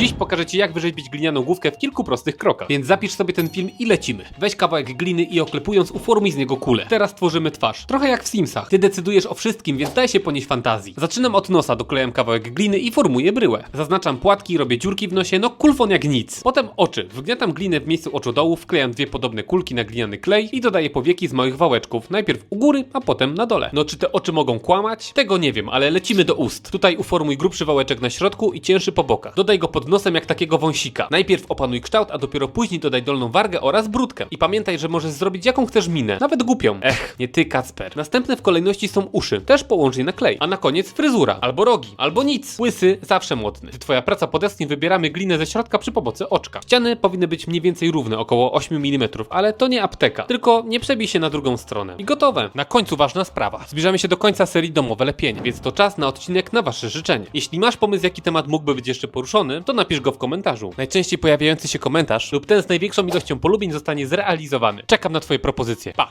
Dziś pokażę Ci jak wyrzeźbić glinianą główkę w kilku prostych krokach, więc zapisz sobie ten film i lecimy. Weź kawałek gliny i oklepując uformuj z niego kulę. Teraz tworzymy twarz. Trochę jak w Simsach. Ty decydujesz o wszystkim, więc daj się ponieść fantazji. Zaczynam od nosa, doklejam kawałek gliny i formuję bryłę. Zaznaczam płatki, robię dziurki w nosie, no kulfon jak nic. Potem oczy. Wgniatam glinę w miejscu oczodołów, wklejam dwie podobne kulki na gliniany klej i dodaję powieki z małych wałeczków. Najpierw u góry, a potem na dole. No czy te oczy mogą kłamać? Tego nie wiem, ale lecimy do ust. Tutaj uformuj grubszy wałeczek na środku i cięższy po bokach. Dodaj go pod nosem jak takiego wąsika. Najpierw opanuj kształt, a dopiero później dodaj dolną wargę oraz brudkę. I pamiętaj, że możesz zrobić jaką chcesz minę, nawet głupią. Ech, nie ty Kacper. Następne w kolejności są uszy, też połącz je na klej. A na koniec fryzura, albo rogi, albo nic. Łysy, zawsze młotny. Gdy twoja praca podestnie, wybieramy glinę ze środka przy pomocy oczka. Ściany powinny być mniej więcej równe, około 8 mm, ale to nie apteka. Tylko nie przebij się na drugą stronę. I gotowe. Na końcu ważna sprawa. Zbliżamy się do końca serii domowe lepienie, więc to czas na odcinek na wasze życzenie. Jeśli masz pomysł, jaki temat mógłby być jeszcze poruszony, to napisz go w komentarzu. Najczęściej pojawiający się komentarz lub ten z największą ilością polubień zostanie zrealizowany. Czekam na twoje propozycje. Pa!